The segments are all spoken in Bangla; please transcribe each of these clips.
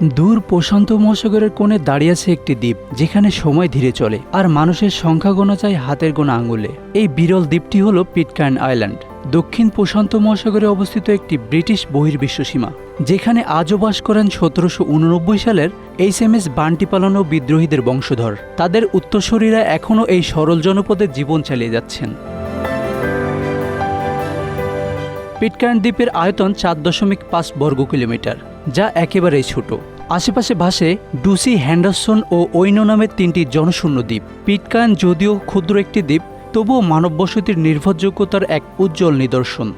দূর প্রশান্ত মহাসাগরের কোণে দাঁড়িয়ে আছে একটি দ্বীপ, যেখানে সময় ধীরে চলে আর মানুষের সংখ্যা গোনা চায় হাতের গোনা আঙুলে। এই বিরল দ্বীপটি হল পিটকার্ন আইল্যান্ড। দক্ষিণ প্রশান্ত মহাসাগরে অবস্থিত একটি ব্রিটিশ বহির্বিশ্ব সীমা, যেখানে আজও বাস করেন সতেরোশো উননব্বই সালের এইচ এম এস বান্টি পালানো বিদ্রোহীদের বংশধর। তাদের উত্তরসূরিরা এখনও এই সরল জনপদে জীবন চালিয়ে যাচ্ছেন। পিটকার্ন দ্বীপের আয়তন চার দশমিক পাঁচ বর্গ কিলোমিটার যা একেবারেই ছোট। আশেপাশে ভাসে ডুসি হ্যান্ডারসন ও ঐনো নামের তিনটি জনশূন্য দ্বীপ। পিটকার্ন যদিও ক্ষুদ্র একটি দ্বীপ, তবুও মানব বসতির নির্ভরযোগ্যতার এক উজ্জ্বল নিদর্শন।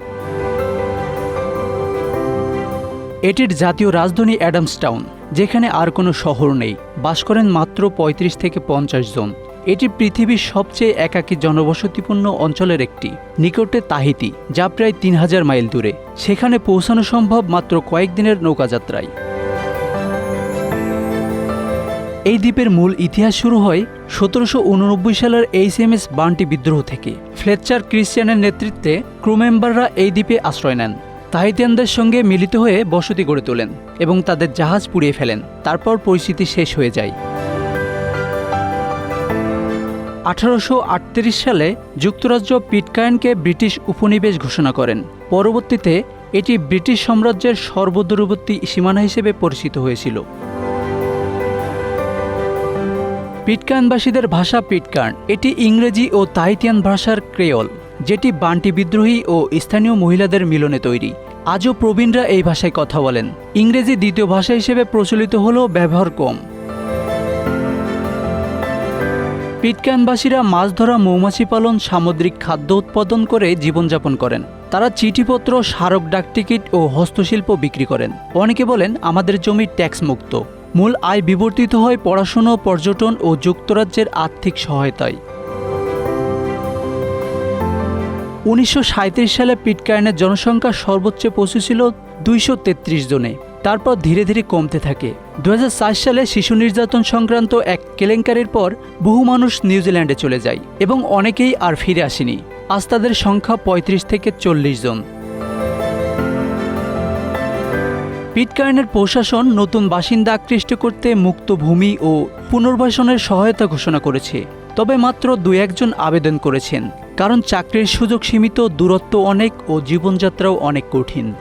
এটির জাতীয় রাজধানী অ্যাডামস টাউন যেখানে আর কোনো শহর নেই। বাস করেন মাত্র ৩৫ থেকে পঞ্চাশ জন। এটি পৃথিবীর সবচেয়ে একাকী জনবসতিপূর্ণ অঞ্চলের একটি। নিকটে তাহিতি, যা প্রায় তিন হাজার মাইল দূরে। সেখানে পৌঁছানো সম্ভব মাত্র কয়েকদিনের নৌকাযাত্রায়। এই দ্বীপের মূল ইতিহাস শুরু হয় সতেরোশো উননব্বই সালের এইচ এম এস বান্টি বিদ্রোহ থেকে। ফ্লেচার ক্রিশ্চিয়ানের নেতৃত্বে ক্রু মেম্বাররা এই দ্বীপে আশ্রয় নেন। তাহিতিয়ানদের সঙ্গে মিলিত হয়ে বসতি গড়ে তোলেন এবং তাদের জাহাজ পুড়িয়ে ফেলেন। তারপর পরিস্থিতি শেষ হয়ে যায়। আঠারোশো আটত্রিশ সালে যুক্তরাজ্য পিটকায়নকে ব্রিটিশ উপনিবেশ ঘোষণা করেন। পরবর্তীতে এটি ব্রিটিশ সাম্রাজ্যের সর্বদূরবর্তী সীমানা হিসেবে পরিচিত হয়েছিল। পিটকায়নবাসীদের ভাষা পিটকার্ন এটি ইংরেজি ও তাইতিয়ান ভাষার ক্রেয়ল, যেটি বান্টি বিদ্রোহী ও স্থানীয় মহিলাদের মিলনে তৈরি। আজও প্রবীণরা এই ভাষায় কথা বলেন। ইংরেজি দ্বিতীয় ভাষা হিসেবে প্রচলিত হলেও ব্যবহার কম। পিটকানবাসীরা মাছ ধরা মৌমাছি পালন, সামুদ্রিক খাদ্য উৎপাদন করে জীবনযাপন করেন। তারা চিঠিপত্র, স্মারক ডাকটিকিট ও হস্তশিল্প বিক্রি করেন। অনেকে বলেন, আমাদের জমি ট্যাক্স মুক্ত মূল আয় বিবর্তিত হয় পড়াশুনো, পর্যটন ও যুক্তরাজ্যের আর্থিক সহায়তায়। উনিশশো সাঁইত্রিশ সালে পিটকায়নের জনসংখ্যা সর্বোচ্চ পৌঁছেছিল দুইশো তেত্রিশ জনে। তারপর ধীরে ধীরে কমতে থাকে। দু হাজার সাত সালে শিশু নির্যাতন সংক্রান্ত এক কেলেঙ্কারির পর বহু মানুষ নিউজিল্যান্ডে চলে যায় এবং অনেকেই আর ফিরে আসেনি। আজ তাদের সংখ্যা ৩৫ থেকে চল্লিশ জন। পিটকার্নের প্রশাসন নতুন বাসিন্দা আকৃষ্ট করতে মুক্ত ভূমি ও পুনর্বাসনের সহায়তা ঘোষণা করেছে। তবে মাত্র দু একজন আবেদন করেছেন। কারণ চাকরির সুযোগ সীমিত, দূরত্ব অনেক ও জীবনযাত্রাও অনেক কঠিন।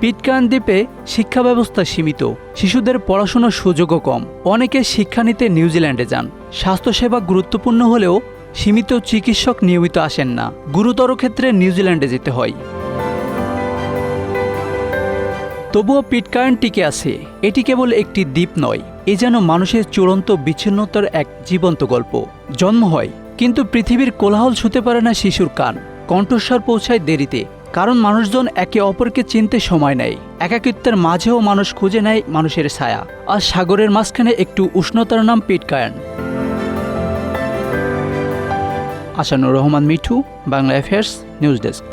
পিটকান দ্বীপে শিক্ষা ব্যবস্থা সীমিত, শিশুদের পড়াশোনার সুযোগও কম। অনেকে শিক্ষা নিতে নিউজিল্যান্ডে যান। স্বাস্থ্যসেবা গুরুত্বপূর্ণ হলেও সীমিত চিকিৎসক নিয়মিত আসেন না। গুরুতর ক্ষেত্রে নিউজিল্যান্ডে যেতে হয়। তবুও পিটকার্ন টিকে আছে। এটি কেবল একটি দ্বীপ নয়, এ যেন মানুষের চূড়ান্ত বিচ্ছিন্নতার এক জীবন্ত গল্প। জন্ম হয়, কিন্তু পৃথিবীর কোলাহল ছুতে পারে না শিশুর কান। কণ্ঠস্বর পৌঁছায় দেরিতে। কারণ মানুষজন একে অপরকে চিনতে সময় নেয়। একাকিত্বের মাঝেও মানুষ খুঁজে নেয় মানুষের ছায়া। আর সাগরের মাঝখানে একটু উষ্ণতার নাম পিটকায়ন। Asanur Rahman, Mithu, Bangla affairs news desk